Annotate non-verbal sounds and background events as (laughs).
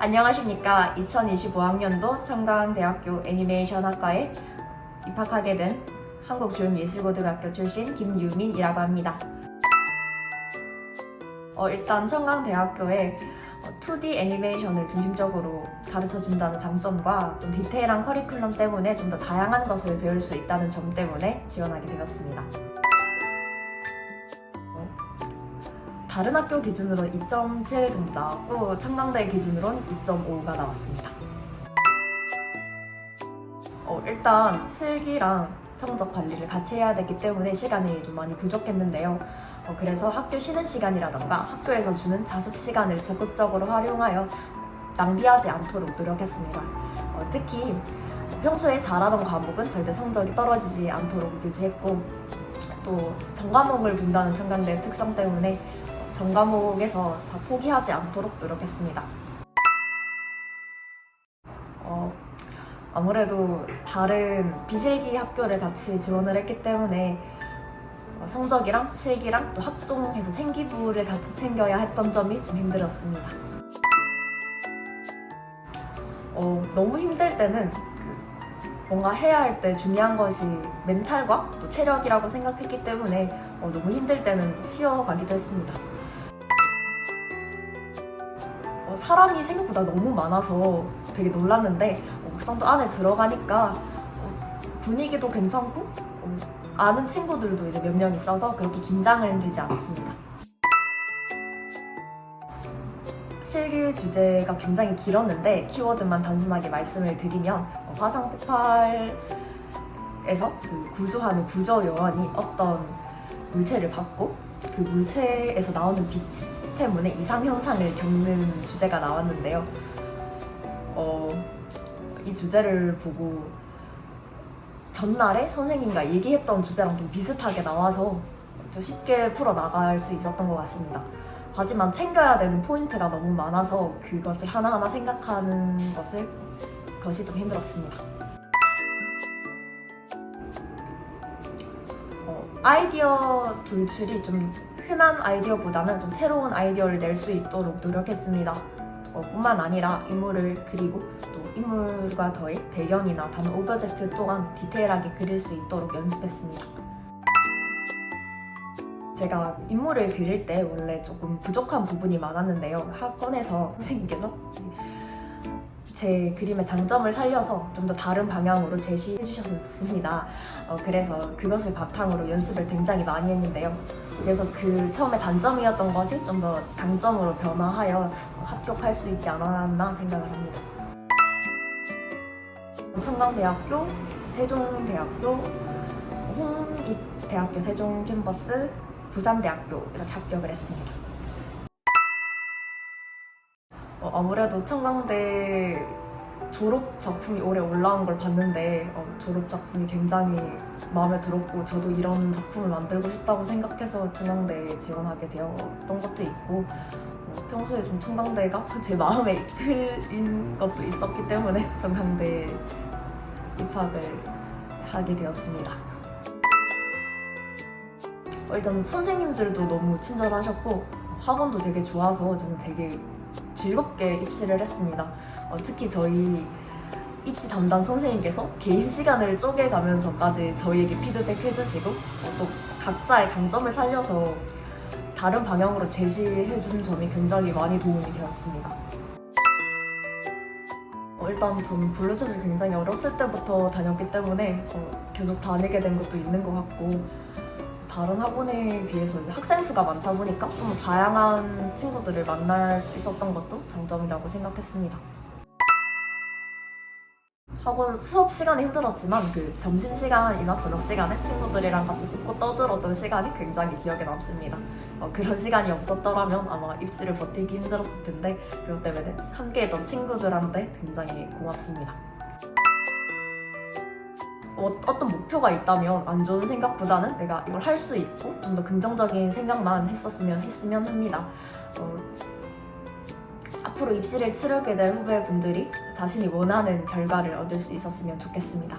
안녕하십니까. 2025학년도 청강대학교 애니메이션 학과에 입학하게 된 한국조용예술고등학교 출신 김유민이라고 합니다. 어, 일단 청강대학교에 2D 애니메이션을 중심적으로 가르쳐 준다는 장점과 좀 디테일한 커리큘럼 때문에 좀 더 다양한 것을 배울 수 있다는 점 때문에 지원하게 되었습니다. 다른 학교 기준으로 2.7 정도 나왔고 청강대 기준으로는 2.5가 나왔습니다. 어, 일단 실기랑 성적 관리를 같이 해야 되기 때문에 시간이 좀 많이 부족했는데요. 어, 그래서 학교 쉬는 시간이라던가 학교에서 주는 자습 시간을 적극적으로 활용하여 낭비하지 않도록 노력했습니다. 어, 특히 평소에 잘하던 과목은 절대 성적이 떨어지지 않도록 유지했고 또 전과목을 본다는 청강대의 특성 때문에 전 과목에서 다 포기하지 않도록 노력했습니다. 어, 아무래도 다른 비실기 학교를 같이 지원을 했기 때문에 어, 성적이랑 실기랑 또 학종에서 생기부를 같이 챙겨야 했던 점이 좀 힘들었습니다. 어, 너무 힘들 때는 그 뭔가 해야 할 때 중요한 것이 멘탈과 또 체력이라고 생각했기 때문에 어, 너무 힘들 때는 쉬어가기도 했습니다. 어, 사람이 생각보다 너무 많아서 되게 놀랐는데 어, 막상 또 안에 들어가니까 어, 분위기도 괜찮고 어, 아는 친구들도 이제 몇 명 있어서 그렇게 긴장을 되지 않았습니다. 실기 주제가 굉장히 길었는데 키워드만 단순하게 말씀을 드리면 어, 화상 폭발에서 그 구조하는 구조 요원이 어떤 물체를 받고 그 물체에서 나오는 빛 때문에 이상 현상을 겪는 주제가 나왔는데요. 어, 이 주제를 보고 전날에 선생님과 얘기했던 주제랑 좀 비슷하게 나와서 좀 쉽게 풀어 나갈 수 있었던 것 같습니다. 하지만 챙겨야 되는 포인트가 너무 많아서 그것을 하나하나 생각하는 것을 것이 좀 힘들었습니다. 어, 아이디어 돌출이 좀 흔한 아이디어보다는 좀 새로운 아이디어를 낼 수 있도록 노력했습니다. 어, 뿐만 아니라 인물을 그리고 또 인물과 더해 배경이나 다른 오브젝트 또한 디테일하게 그릴 수 있도록 연습했습니다. 제가 인물을 그릴 때 원래 조금 부족한 부분이 많았는데요. 학원에서 선생님께서 제 그림의 장점을 살려서 좀 더 다른 방향으로 제시해 주셨습니다. 어, 그래서 그것을 바탕으로 연습을 굉장히 많이 했는데요. 그래서 그 처음에 단점이었던 것이 좀 더 강점으로 변화하여 합격할 수 있지 않았나 생각을 합니다. 청강대학교, 세종대학교, 홍익대학교 세종 캠퍼스, 부산대학교 이렇게 합격을 했습니다. 어, 아무래도 청강대 졸업 작품이 올해 올라온 걸 봤는데 어, 졸업 작품이 굉장히 마음에 들었고 저도 이런 작품을 만들고 싶다고 생각해서 청강대에 지원하게 되었던 것도 있고 어, 평소에 좀 청강대가 (laughs) 제 마음에 이끌린 것도 있었기 때문에 청강대에 입학을 하게 되었습니다. 어, 일단 선생님들도 너무 친절하셨고 학원도 되게 좋아서 저는 되게 즐겁게 입시를 했습니다. 어, 특히 저희 입시 담당 선생님께서 개인 시간을 쪼개가면서까지 저희에게 피드백 해 주시고 어, 또 각자의 강점을 살려서 다른 방향으로 제시해 준 점이 굉장히 많이 도움이 되었습니다. 어, 일단 저는 블루투즈 굉장히 어렸을 때부터 다녔기 때문에 어, 계속 다니게 된 것도 있는 것 같고 다른 학원에 비해서 이제 학생 수가 많다 보니까 좀 다양한 친구들을 만날 수 있었던 것도 장점이라고 생각했습니다. 학원 수업 시간이 힘들었지만 그 점심 시간이나 저녁 시간에 친구들이랑 같이 웃고 떠들었던 시간이 굉장히 기억에 남습니다. 어, 그런 시간이 없었더라면 아마 입시를 버티기 힘들었을 텐데 그것 때문에 함께했던 친구들한테 굉장히 고맙습니다. 어, 어떤 목표가 있다면 안 좋은 생각보다는 내가 이걸 할 수 있고 좀 더 긍정적인 생각만 했었으면 했으면 합니다. 어, 앞으로 입시를 치르게 될 후배분들이 자신이 원하는 결과를 얻을 수 있었으면 좋겠습니다.